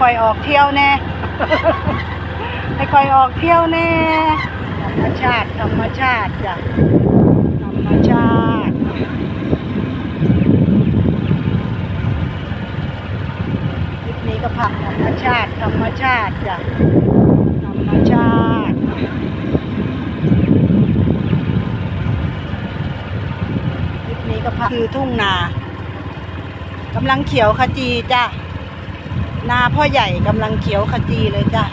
ค่อยออกเที่ยวแน่ ให้ค่อยออกเที่ยวแน่ ธรรมชาติธรรมชาติจ้ะธรรมชาติ คลิปนี้ก็ผักธรรมชาติธรรมชาติจ้ะธรรมชาติ คลิปนี้ก็ผักคือทุ่งนากำลังเขียวขจีจ้ะ นาพ่อใหญ่กำลังเขียวขจีเลยจ้ะ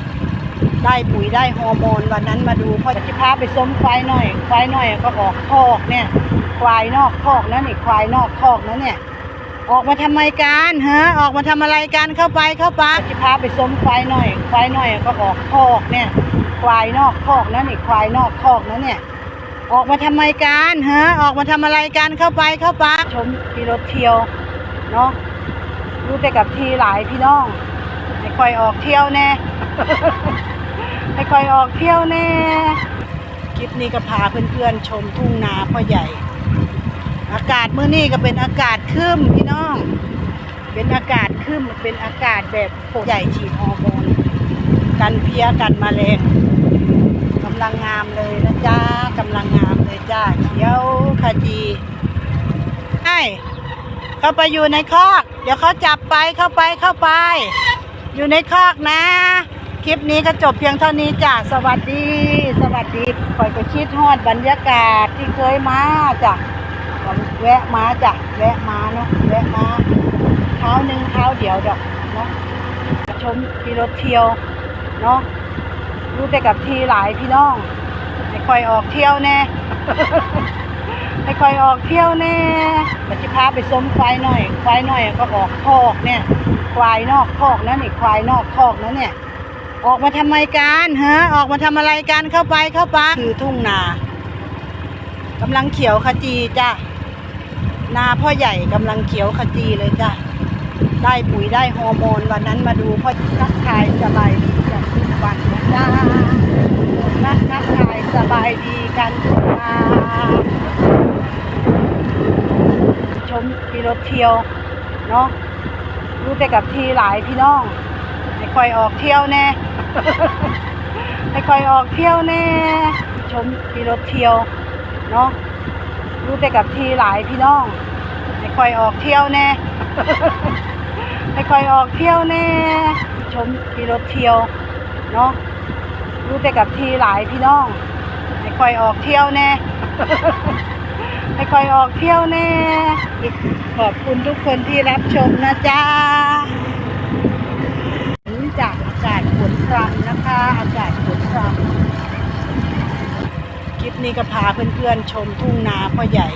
ได้ปุ๋ยได้ฮอร์โมนวันนั้นมาดูพ่อจะพาไปส้มควายหน่อย ควายหน่อยก็ออกคอกเนี่ย ควายนอกคอกนั่นนี่ควายนอกคอกนั่นเนี่ย ออกมาทำไมกันฮะออกมาทำอะไรกันเข้าไปเข้าไปจะพาไปส้มควายหน่อย ควายหน่อยก็ออกคอกเนี่ย ควายนอกคอกนั่นนี่ควายนอกคอกนั่นเนี่ยออกมาทำไมกันฮะออกมาทำอะไรกันเข้าไปเข้าไปชมกีรถเที่ยวเนาะรู้ไปกับทีหลายพี่น้อง ให้คอยออกเที่ยวแน่ ให้คอยออกเที่ยวแน่ คลิปนี้ก็พาเพื่อนๆชมทุ่งนาพ่อใหญ่ อากาศเมื้อนี้ก็เป็นอากาศคึ้มพี่น้อง เป็นอากาศคึ้มเป็นอากาศแบบโใหญ่ฉีดฮอร์โมนกันเพียกันแมลงกำลังงามเลยนะจ้ากำลังงามเลยจ้าเขียวขจีไอ้เข้าไปอยู่ในคอก เดี๋ยวเขาจับไปเข้าไปเข้าไป อยู่ในคอกนะ คลิปนี้ก็จบเพียงเท่านี้จ้าสวัสดี สวัสดีคอยก็คิดฮอดบรรยากาศที่เคยมาจ้ะแวะมาจ้ะแวะมาเนาะแวะมาเท้าหนึ่งเท้าเดียวดอกเนาะชมกีรถเที่ยวเนาะรู้ไปกับทีหลายพี่น้องให้คอยออกเที่ยวแน่ ให้คอยออกเที่ยวแน่ปัจจิพาไปส้มควายหน่อย ควายหน่อยก็ออกคอกเนี่ย ควายนอกคอกนั่นนี่ควายนอกคอกนั่นเนี่ย ออกมาทำไมกันฮะออกมาทำอะไรกันเข้าไปเข้าไปคือทุ่งนากำลังเขียวขจีจ้ะนาพ่อใหญ่กำลังเขียวขจีเลยจ้ะได้ปุ๋ยได้ฮอร์โมนวันนั้นมาดูพ่อทักทายสบายดีกันทุกวันนะจ้านักทักทายสบายดีกันทุกวัน ชมกีรถเที่ยวเนาะรู้ไปกับทีหลายพี่น้องให้คอยออกเที่ยวแน่ให้คอยออกเที่ยวแน่ ชมกีรถเที่ยวเนาะรู้ไปกับทีหลายพี่น้องให้คอยออกเที่ยวแน่ให้คอยออกเที่ยวแน่ ชมกีรถเที่ยวเนาะรู้ไปกับทีหลายพี่น้องให้คอยออกเที่ยวแน่ ให้คอยออกเที่ยวแน่ ขอบคุณทุกคนที่รับชมนะจ๊ะจากอากาศฝนพรำนะคะ อากาศฝนพรำคลิปนี้ก็พาเพื่อนๆชมทุ่งนาพ่อใหญ่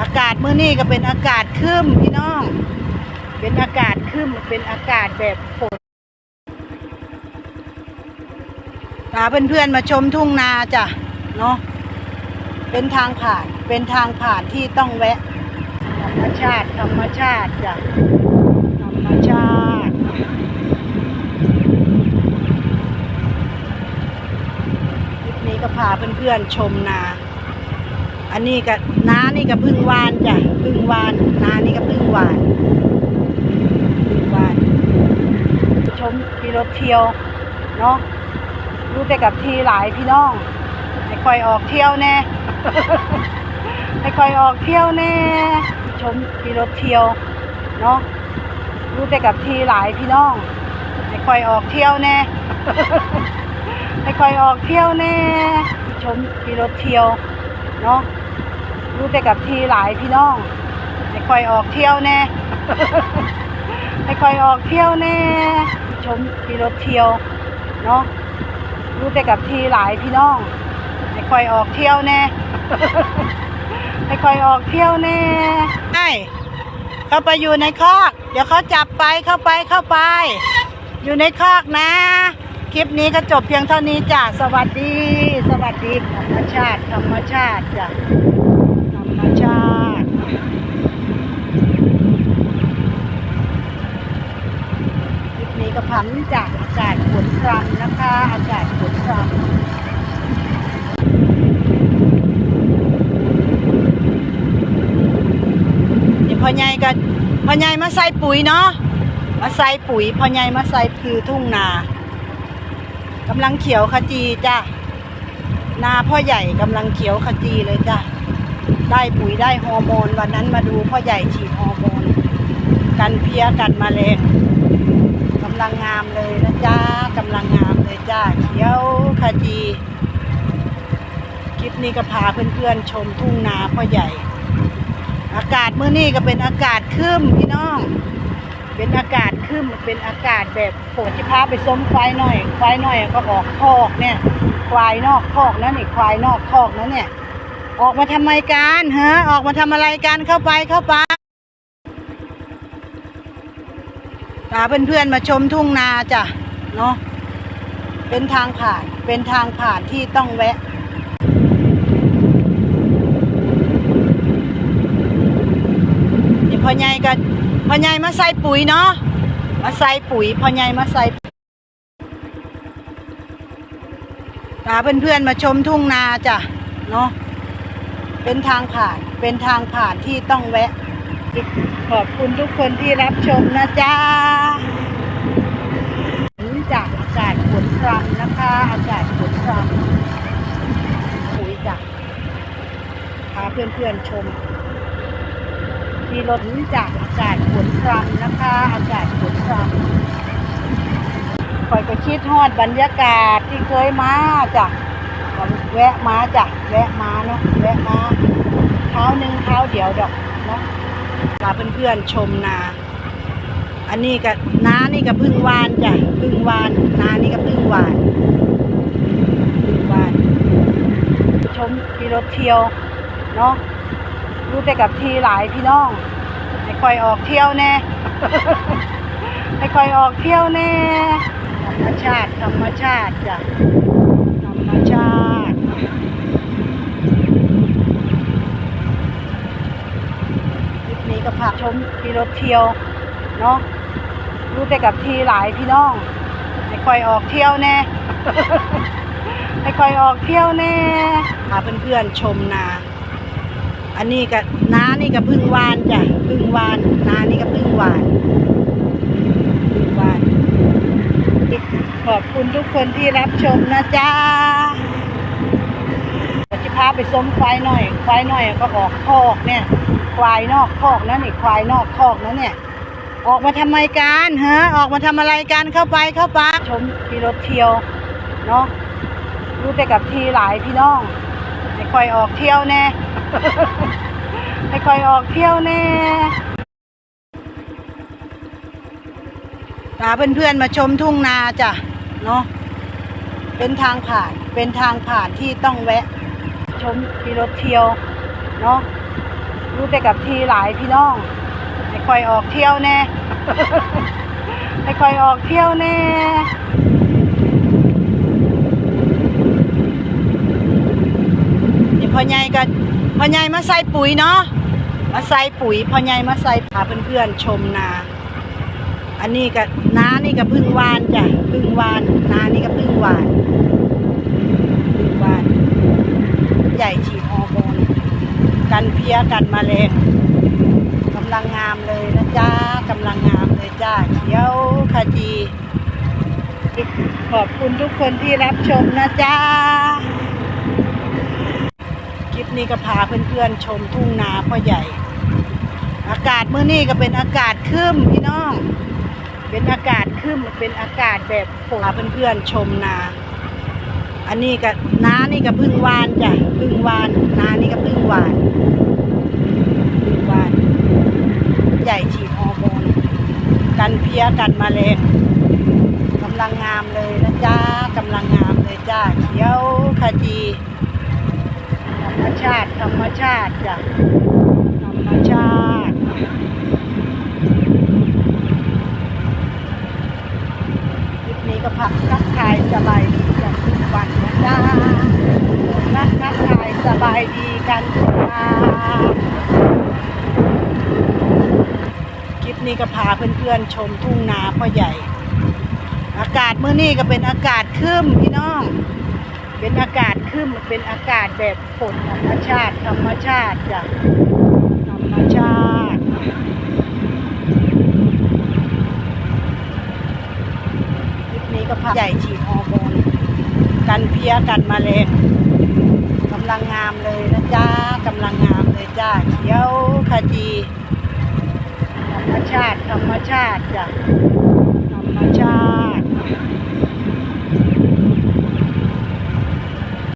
อากาศเมื่อนี้ก็เป็นอากาศครึ้มพี่น้อง เป็นอากาศครึ้มเป็นอากาศแบบฝนพาเพื่อนๆมาชมทุ่งนาจ้ะเนาะ เป็นทางผ่าน เป็นทางผ่านที่ต้องแวะ ธรรมชาติ ธรรมชาติจ้ะ ธรรมชาติ คลิปนี้ก็พาเพื่อนๆชมนา อันนี้ก็นานี่ก็พึ่งวานจ้ะ พึ่งวานนานี่ก็พึ่งวานพึ่งวาน ชมกีรถเที่ยว เนาะรู้ไปกับทีหลายพี่น้องให้คอยออกเที่ยวแน่ ให้คอยออกเที่ยวแน่ ชมกีรถเที่ยวเนาะรู้ไปกับทีหลายพี่น้องให้คอยออกเที่ยวแน่ให้คอยออกเที่ยวแน่ ชมกีรถเที่ยวเนาะรู้ไปกับทีหลายพี่น้องให้คอยออกเที่ยวแน่ให้คอยออกเที่ยวแน่ ชมกีรถเที่ยวเนาะรู้ไปกับทีหลายพี่น้อง คอยออกเที่ยวแน่ให้คอยออกเที่ยวแน่ไอ้เข้าไปอยู่ในคอก เดี๋ยวเขาจับไปเข้าไปเข้าไป อยู่ในคอกนะ คลิปนี้ก็จบเพียงเท่านี้จ้ะสวัสดี สวัสดีธรรมชาติธรรมชาติจ้ะธรรมชาติคลิปนี้ก็พันจากอากาศฝนพรำนะคะ อากาศฝนพรำเดี๋ยว พ่อใหญ่ก็พ่อใหญ่มาใส่ปุ๋ยเนาะมาใส่ปุ๋ยพ่อใหญ่มาใส่คือทุ่งนากำลังเขียวขจีจ้ะนาพ่อใหญ่กำลังเขียวขจีเลยจ้ะได้ปุ๋ยได้ฮอร์โมน วันนั้นมาดูพ่อใหญ่ฉีดฮอร์โมน กันเพี้ยกันแมลงกำลังงามเลยนะจ้ากำลังงามเลยจ้าเขียวขจีคลิปนี้ก็พาเพื่อนๆชมทุ่งนาพ่อใหญ่ อากาศเมื่อนี้ก็เป็นอากาศครึ้มพี่น้อง เป็นอากาศครึ้มเป็นอากาศแบบฝนที่พาไปส้มควายหน่อย ควายหน่อยก็ออกคอกเนี่ยควายนอกคอกนั่นนี่ควายนอกคอกนั่นเนี่ย ออกมาทำไมกันฮะออกมาทำอะไรกันเข้าไปเข้าไปพาเพื่อนๆมาชมทุ่งนาจ้ะเนาะเป็นทางผ่านเป็นทางผ่านที่ต้องแวะ พ่อใหญ่ก็พ่อใหญ่มาใส่ปุ๋ยเนาะมาใส่ปุ๋ยพ่อใหญ่มาใส่พาเพื่อนๆมาชมทุ่งนาจ้ะเนาะเป็นทางผ่านเป็นทางผ่านที่ต้องแวะ ขอบคุณทุกคนที่รับชมนะจ๊ะจากอากาศฝนพรำนะคะ อากาศฝนพรำปุ๋ยจ้ะพาเพื่อนๆชม มีรถจากอากาศฝนพรำนะคะ อากาศฝนพรำคอยก็คิดฮอดบรรยากาศที่เคยมาจ้ะก็แวะมาจ้ะแวะมาเนาะแวะมาเท้าหนึ่งเท้าเดียวดอกเนาะพาเพื่อนๆชมนา อันนี้ก็น้านี่ก็พึ่งวานจ้ะพึ่งวานนานี่ก็พึ่งวานพึ่งวาน ชมขี่รถเที่ยวเนาะ รู้แต่กับทีหลายพี่น้องให้คอยออกเที่ยวแน่ให้คอยออกเที่ยวแน่ธรรมชาติธรรมชาติจ้ะธรรมชาติคลิปนี้ก็พาชมขี่รถเที่ยวเนาะรู้แต่กับทีหลายพี่น้องให้คอยออกเที่ยวแน่ให้คอยออกเที่ยวแน่พาเพื่อนๆชมนา อันนี้ก็น้านี่ก็พึ่งวานจ้ะพึ่งวานนานี่ก็พึ่งวานพึ่งวาน ขอบคุณทุกคนที่รับชมนะจ๊ะจะพาไปส้มควายหน่อย ควายหน่อยก็ออกคอกเนี่ย ควายนอกคอกนั่นนี่ควายนอกคอกนั่นเนี่ย ออกมาทำไมกันฮะออกมาทำอะไรกันเข้าไปเข้าไปชมขี่รถเที่ยวเนาะรู้แต่กับทีหลายพี่น้อง คอยออกเที่ยวแน่ ให้คอยออกเที่ยวแน่พาเพื่อนๆมาชมทุ่งนาจ้ะเนาะเป็นทางผ่านเป็นทางผ่านที่ต้องแวะ ชมขี่รถเที่ยวเนาะรู้แต่กับทีหลายพี่น้องให้คอยออกเที่ยวแน่ให้คอยออกเที่ยวแน่ พ่อใหญ่ก็พ่อใหญ่มาใส่ปุ๋ยเนาะมาใส่ปุ๋ยพ่อใหญ่มาใส่พาเพื่อนๆชมนา อันนี้ก็นานี่ก็พึ่งวานจ้ะพึ่งวานนานี่ก็พึ่งวานพึ่งวาน ใหญ่ฉีดฮอร์โมนกันเพี้ยกันแมลงกำลังงามเลยนะจ้ากำลังงามเลยจ้าเขียวขจีขอบคุณทุกคนที่รับชมนะจ้า นี้ก็พาเพื่อนๆชมทุ่งนาพ่อใหญ่ อากาศเมื่อนี้ก็เป็นอากาศครึ้มพี่น้อง เป็นอากาศครึ้มเป็นอากาศแบบฝนพาเพื่อนๆชมนา อันนี้ก็น้านี่ก็พึ่งวานจ้ะพึ่งวานนานี่ก็พึ่งวานพึ่งวาน ใหญ่ฉีดฮอร์โมนกันเพี้ยกันแมลงกำลังงามเลยนะจ้ากำลังงามเลยจ้าเขียวขจี มชาติ ธรรมชาติจ้ะธรรมชาติ คลิปนี้ก็พักทักทายสบายดีกันทุกวันนะจ้านักทักทายสบายดีกันทุกวันคลิปนี้ก็พาเพื่อนๆชมทุ่งนาพ่อใหญ่ อากาศเมื่อนี้ก็เป็นอากาศครึ้มพี่น้อง เป็นอากาศขึ้นเป็นอากาศแบบฝนธรรมชาติ ธรรมชาติจ้ะธรรมชาติคลิปนี้ก็พาใหญ่ฉีดฮอร์โมนกันเพียกันมาแรงกำลังงามเลยนะจ๊ะกำลังงามเลยจ้าเขียวขจีธรรมชาติ ธรรมชาติจ้ะธรรมชาติ